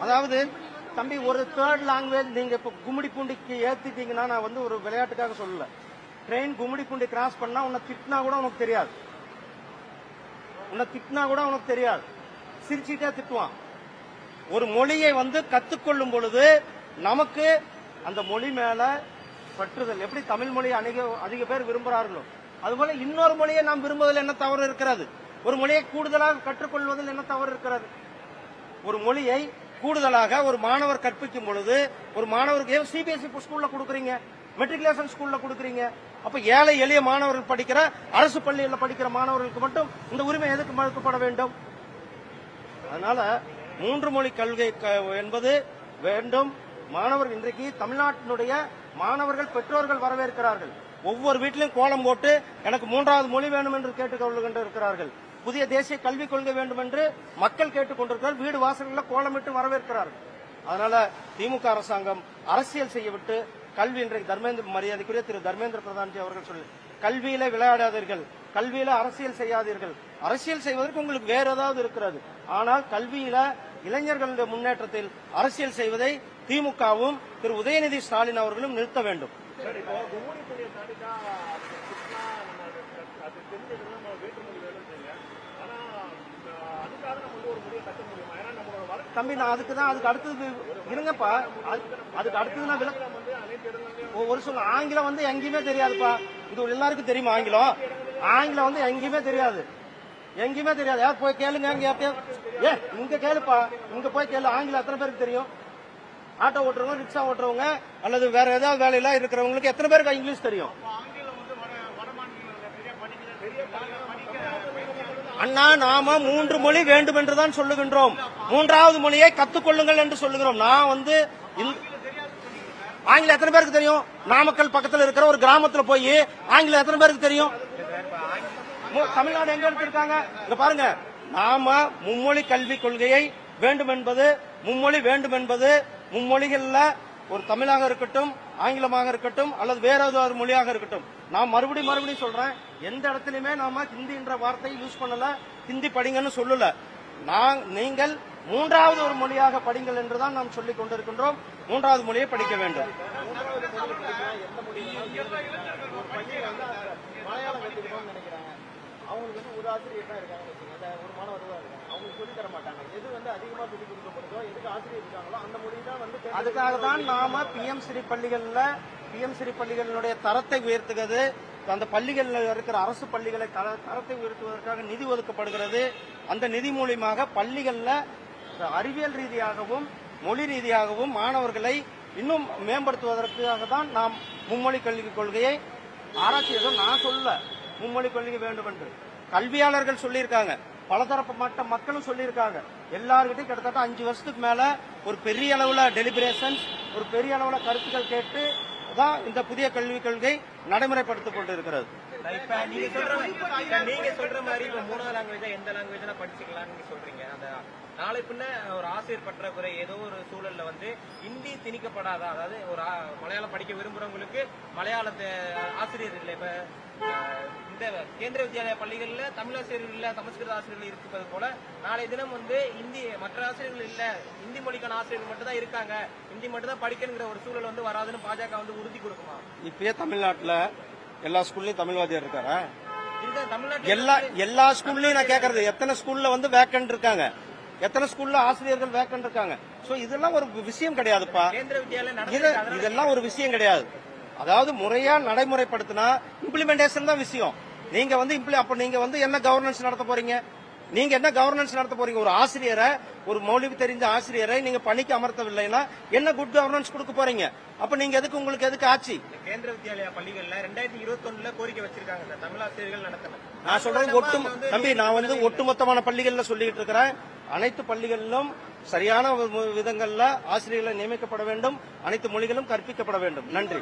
அதாவது தம்பி ஒரு தேர்ட் லாங்குவேஜ் நீங்க இப்ப கும்மிடி பூண்டிக்கு ஏத்திட்டீங்கன்னா நான் வந்து ஒரு விளையாட்டுக்காக சொல்லல. ட்ரெயின் கும்மிடி பூண்டி கிராஸ் பண்ணா உன்னை திட்டினா கூட உனக்கு தெரியாது. உன்னை திட்டினா கூட உனக்கு தெரியாது. சிரிச்சுட்டே திட்டுவான். ஒரு மொழியை வந்து கத்துக்கொள்ளும் பொழுது நமக்கு அந்த மொழி மேல பற்றுதல். எப்படி தமிழ் மொழியை அதிக அதிக பேர் விரும்புகிறார்களோ அதுபோல இன்னொரு மொழியை நாம் விரும்புவதில் என்ன தவறு இருக்கிறது? ஒரு மொழியை கூடுதலாக கற்றுக்கொள்வதில் என்ன தவறு இருக்கிறது? ஒரு மொழியை கூடுதலாக ஒரு மாணவர் கற்பிக்கும் பொழுது ஒரு மாணவருக்கு சிபிஎஸ்இ ஸ்கூல்ல கொடுக்குறீங்க? மெட்ரிகுலேஷன் ஸ்கூல்ல கொடுக்குறீங்க? அப்ப ஏழை எளிய மாணவர்கள் படிக்கிற அரசு பள்ளியில் படிக்கிற மாணவர்களுக்கு மட்டும் இந்த உரிமை எதுக்கு மறுக்கப்பட வேண்டும்? அதனால மூன்று மொழி கல்வி க- என்பது வேண்டும். மாணவர்கள் இன்றைக்கு தமிழ்நாட்டினுடைய மாணவர்கள் பெற்றோர்கள் வரவேற்கிறார்கள். ஒவ்வொரு வீட்டிலும் கோலம் போட்டு எனக்கு மூன்றாவது மொழி வேணும் என்று கேட்டுக்கொள்கின்ற இருக்கிறார்கள் புதிய தேசிய கல்விக் கொள்கை வேண்டும் என்று மக்கள் கேட்டுக்கொண்டிருக்கிறார் வீடு வாசல்களில் கோலமிட்டு வரவேற்கிறார்கள் அதனால திமுக அரசாங்கம் அரசியல் செய்யவிட்டு கல்வி இன்றைக்கு தர்மேந்திர மரியாதைக்குரிய திரு தர்மேந்திர பிரதான்ஜி அவர்கள் சொல்லி கல்வியில விளையாடாதீர்கள் கல்வியில அரசியல் செய்யாதீர்கள். அரசியல் செய்வதற்கு உங்களுக்கு வேற ஏதாவது இருக்கிறது. ஆனால் கல்வியில இளைஞர்களுடைய முன்னேற்றத்தில் அரசியல் செய்வதை திமுகவும் திரு உதயநிதி ஸ்டாலின் அவர்களும் நிறுத்த வேண்டும். இப்போ கும்முடி தெரிஞ்சதுன்னா நம்ம வேற்றுமொழி வேணும்ன்றீங்க ஆனா அஹ், அதுக்காக நம்ம வந்து ஒரு மொழியை கட்ட முடியுமா ஏன்னா நம்மளோட வளர்ச்சி தம்பி நான் அதுக்கு தான் அதுக்கு அடுத்தது இருங்கப்பா அது- அதுக்கு அடுத்தது நான் விளக்க ஒரு சொல்ல ஆங்கிலம் வந்து எங்கேயுமே தெரியாதுப்பா. இது எல்லாருக்கும் தெரியுமா ஆங்கிலம்? ஆங்கிலம் வந்து எங்கேயுமே தெரியாது. எங்கேயுமே தெரியாது. யார் போய் கேளுங்க இங்க ஏ இங்க கேளுப்பா. இங்க போய் கேளு. ஆங்கிலம் எத்தனை பேருக்கு தெரியும்? ஆட்டோ ஓட்டுறவங்க ரிக்ஷா ஓட்டுறவங்க அல்லது வேற ஏதாவது வேலையில இருக்கிறவங்களுக்கு எத்தனை பேருக்கு இங்கிலீஷ் தெரியும்? அண்ணா நாம மூன்று மொழி வேண்டும் என்றுதான் சொல்லுகின்றோம். மூன்றாவது மொழியை கத்துக்கொள்ளுங்கள் என்று சொல்லுகிறோம். நான் வந்து ஆங்கிலம் எத்தனை பேருக்கு தெரியும்? நாமக்கல் பக்கத்தில் இருக்கிற ஒரு கிராமத்துல போய் ஆங்கிலம் எத்தனை பேருக்கு தெரியும்? தமிழ்நாடு எங்க எடுத்திருக்காங்க? இங்க பாருங்க. நாம மும்மொழி கல்விக் கொள்கையை வேண்டும் என்பது மும்மொழி வேண்டும் என்பது மும்மொழிகள்ல ஒரு தமிழாக இருக்கட்டும் ஆங்கிலமாக இருக்கட்டும் அல்லது வேற ஏதாவது மொழியாக இருக்கட்டும். நான் மறுபடியும் மறுபடியும் சொல்றேன் எந்த இடத்துலயுமே நாம ஹிந்தின்ற வார்த்தையை யூஸ் பண்ணல ஹிந்தி படிங்கன்னு சொல்லல. நான் நீங்கள் மூன்றாவது ஒரு மொழியாக படிங்கள் என்றுதான் நாம் சொல்லிக் கொண்டிருக்கின்றோம். மூன்றாவது மொழியை படிக்க வேண்டும். அவங்களுக்கு வந்து ஒரு ஆசிரியர் தான் இருக்காங்க ஒரு மாணவர் அவங்களுக்கு சொல்லி தர மாட்டாங்க எது வந்து அதிகமா சொல்லி கொடுக்கப்படுதோ எதுக்கு ஆசிரியர் இருக்காங்களோ அந்த மொழி தான் வந்து அதுக்காக தான் நாம பிஎம் ஸ்ரீ பள்ளிகள்ல பிஎம் பள்ளிகளினுடைய தரத்தை உயர்த்துகிறது. அந்த பள்ளிகளில் இருக்கிற அரசு பள்ளிகளை தரத்தை உயர்த்துவதற்காக நிதி ஒதுக்கப்படுகிறது. அந்த நிதி மூலியமாக பள்ளிகளில் அறிவியல் ரீதியாகவும் மொழி ரீதியாகவும் மாணவர்களை இன்னும் மேம்படுத்துவதற்காக தான் நாம் மும்மொழி கல்விக் கொள்கையை ஆராய்ச்சி எதுவும் நான் சொல்ல மும்மொழி கொள்கை வேண்டும் என்று. கல்வியாளர்கள் சொல்லியிருக்காங்க. பலதரப்பு மட்ட மக்களும் சொல்லியிருக்காங்க. எல்லார்கிட்டையும் கிட்டத்தட்ட அஞ்சு வருஷத்துக்கு மேல ஒரு பெரிய அளவுல டெலிபரேஷன் ஒரு பெரிய அளவுல கருத்துக்கள் கேட்டு தான் இந்த புதிய கல்விக் கொள்கை நடைமுறைப்படுத்திக் கொண்டிருக்கிறது. இப்ப நீங்க சொல்ற இப்ப நீங்க சொல்ற மாதிரி இப்ப மூணாவது லாங்குவேஜா எந்த லாங்குவேஜ்னா படிச்சுக்கலாம்னு நீங்க சொல்றீங்க? அந்த நாளை பின்ன ஒரு ஆசிரியர் பற்றாக்குறை ஏதோ ஒரு சூழல்ல வந்து ஹிந்தி திணிக்கப்படாதா? அதாவது ஒரு மலையாளம் படிக்க விரும்புறவங்களுக்கு மலையாளத்தை ஆசிரியர் இல்லை இப்ப அஹ், இந்த கேந்திர வித்யாலய பள்ளிகள்ல தமிழ் ஆசிரியர்கள் இல்ல சமஸ்கிருத ஆசிரியர்கள் இருப்பது போல நாளை தினம் வந்து இந்தி மற்ற ஆசிரியர்கள் இல்ல இந்தி மொழிக்கான ஆசிரியர்கள் மட்டும் தான் இருக்காங்க. ஹிந்தி மட்டும் தான் படிக்கணுங்கிற ஒரு சூழல் வந்து வராதுன்னு பாஜக வந்து உறுதி கொடுக்குமா? இப்பயே தமிழ்நாட்டுல எல்லா ஸ்கூல்லயும் தமிழ்வாதியார் இருக்காரா? இந்த தமிழ்நாட்டில் எல்லா எல்லா ஸ்கூல்லயும் நான் கேக்குறது எத்தனை ஸ்கூல்ல வந்து வேக்கன்ட் இருக்காங்க? எத்தனை ஸ்கூல்ல ஆசிரியர்கள் வேக்கன்ட் இருக்காங்க? சோ இதெல்லாம் ஒரு விஷயம் கிடையாதுப்பா. இதெல்லாம் ஒரு விஷயம் கிடையாது. அதாவது முறையா நடைமுறைப்படுத்தினா இம்ப்ளிமெண்டேஷன் தான் விஷயம். நீங்க வந்து அப்ப நீங்க வந்து என்ன கவர்னன்ஸ் நடத்த போறீங்க? நீங்க என்ன கவர்னன்ஸ் நடத்த போறீங்க? ஒரு ஆசிரியரை ஒரு மொழி தெரிஞ்ச ஆசிரியரை நீங்க பணிக்கு அமர்த்தவில்லைன்னா என்ன குட் கவர்னன்ஸ் கொடுக்க போறீங்க? அப்ப நீங்க எதுக்கு உங்களுக்கு எதுக்கு ஆட்சி? இந்த கேந்திர வித்யாலயா பள்ளிகள்ல ரெண்டாயிரத்தி இருபத்தி ஒண்ணுல கோரிக்கை வச்சிருக்காங்க. இந்த தமிழ் ஆசிரியர்கள் நடத்தணும். நான் சொல்றது ஒட்டு தம்பி நான் வந்து ஒட்டுமொத்தமான பள்ளிகள்ல சொல்லிட்டு இருக்கிறேன். அனைத்து பள்ளிகளிலும் சரியான விதங்கள்ல ஆசிரியர்களை நியமிக்கப்பட வேண்டும். அனைத்து மொழிகளும் கற்பிக்கப்பட வேண்டும். நன்றி.